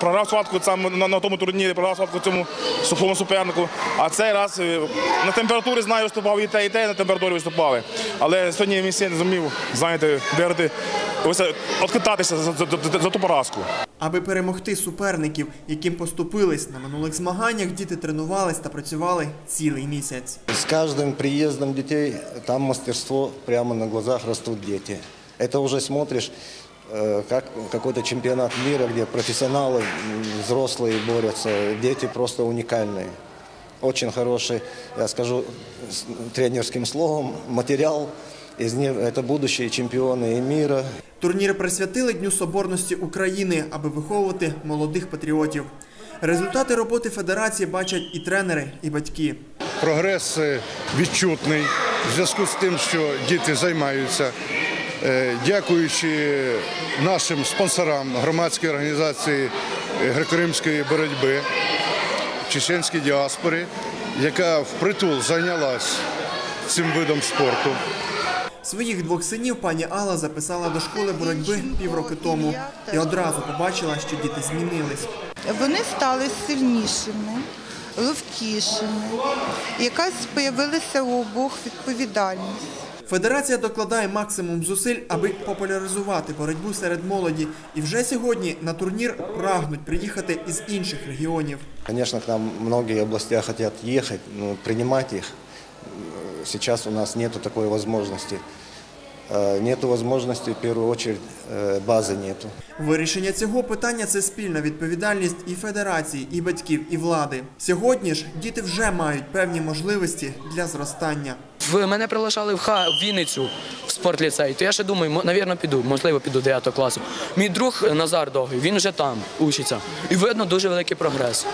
Програв схватку сам на, на тому турнірі, програв схватку цьому сухому супернику. А цей раз е, на температурі знаю, виступав і те, і те на температурі виступали. Але сьогодні місце не зумів, знаєте, виграти, ось відкататися за, за, за, за ту поразку. Аби перемогти суперників, яким поступились на минулих змаганнях, діти тренувались та працювали цілий місяць. С каждым приездом детей там мастерство прямо на глазах растут дети. Это уже смотришь э, как какой-то чемпионат мира, где профессионалы, м, взрослые борются. Дети просто уникальные. Очень хороший, я скажу с тренерским словом, материал. Из них это будущие чемпионы и мира, Турнір присвятили Дню Соборності України, аби виховувати молодих патріотів. Результати роботи федерації бачать і тренери, і батьки. Прогрес е, відчутний в зв'язку з тим, що діти займаються. Е, Дякуючи нашим спонсорам громадської організації е, греко-римської боротьби, чеченській діаспорі, яка впритул зайнялась цим видом спорту. Своїх двох синів пані Алла записала до школи боротьби півроки тому і одразу побачила, що діти змінились. Вони стали сильнішими, ловкішими. Якась з'явилася у обох відповідальність. Федерація докладає максимум зусиль, аби популяризувати боротьбу серед молоді. І вже сьогодні на турнір прагнуть приїхати із інших регіонів. Конечно, к нам многие областя хотят ехать, но принимать их э, сейчас у нас нету такой возможности. Э, Нету возможности, в первую очередь, э, базы нету. Вирішення цього питання це спільна відповідальність і федерації, і батьків, і влади. Сьогодні ж діти вже мають певні можливості для зростання. В мене приглашали в Ха в Вінницю в спортліцей. То я ще думаю, навірно, піду, можливо, піду 9 класу. Мій друг Назар Довгий, він вже там учиться. І видно дуже великий прогрес.